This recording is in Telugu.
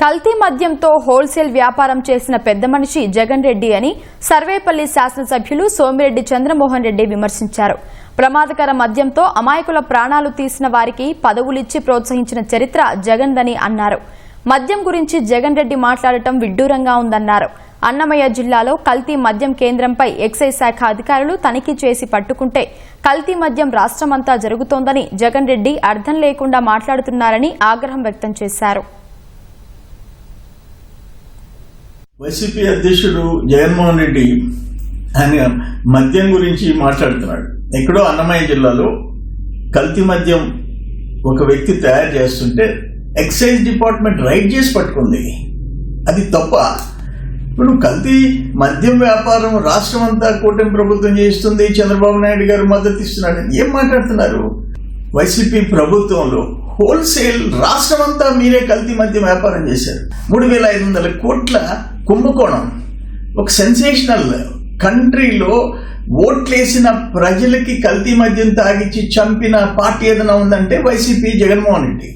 కల్తీ మద్యంతో హోల్సేల్ వ్యాపారం చేసిన పెద్ద మనిషి జగన్ రెడ్డి అని సర్వేపల్లి శాసనసభ్యులు సోమిరెడ్డి చంద్రమోహన్ రెడ్డి విమర్శించారు. ప్రమాదకర మద్యంతో అమాయకుల ప్రాణాలు తీసిన వారికి పదవులిచ్చి ప్రోత్సహించిన చరిత్ర జగన్దని అన్నారు. మద్యం గురించి జగన్ రెడ్డి మాట్లాడటం విడ్డూరంగా ఉందన్నారు. అన్నమయ్య జిల్లాలో కల్తీ మద్యం కేంద్రంపై ఎక్సైజ్ శాఖ అధికారులు తనిఖీ చేసి పట్టుకుంటే కల్తీ మద్యం రాష్ట్రమంతా జరుగుతోందని జగన్ రెడ్డి అర్థం లేకుండా మాట్లాడుతున్నారని ఆగ్రహం వ్యక్తం చేశారు. వైసీపీ అధ్యక్షుడు జగన్మోహన్ రెడ్డి ఆయన మద్యం గురించి మాట్లాడుతున్నాడు. ఎక్కడో అన్నమయ్య జిల్లాలో కల్తీ మద్యం ఒక వ్యక్తి తయారు చేస్తుంటే ఎక్సైజ్ డిపార్ట్మెంట్ రైడ్ చేసి పట్టుకుంది. అది తప్ప ఇప్పుడు కల్తీ మద్యం వ్యాపారం రాష్ట్రం అంతా కూటమి ప్రభుత్వం చేస్తుంది చంద్రబాబు నాయుడు గారు మద్దతు ఇస్తున్నాడు. ఏం మాట్లాడుతున్నారు? వైసీపీ ప్రభుత్వంలో హోల్సేల్ రాష్ట్రం అంతా మీరే కల్తీ మద్యం వ్యాపారం చేశారు. మూడు వేల ఐదు వందల కోట్ల కుంభకోణం. ఒక సెన్సేషనల్ కంట్రీలో ఓట్లేసిన ప్రజలకి కల్తీ మద్యం తాగిచ్చి చంపిన పార్టీ ఏదైనా ఉందంటే వైసీపీ జగన్మోహన్ రెడ్డి.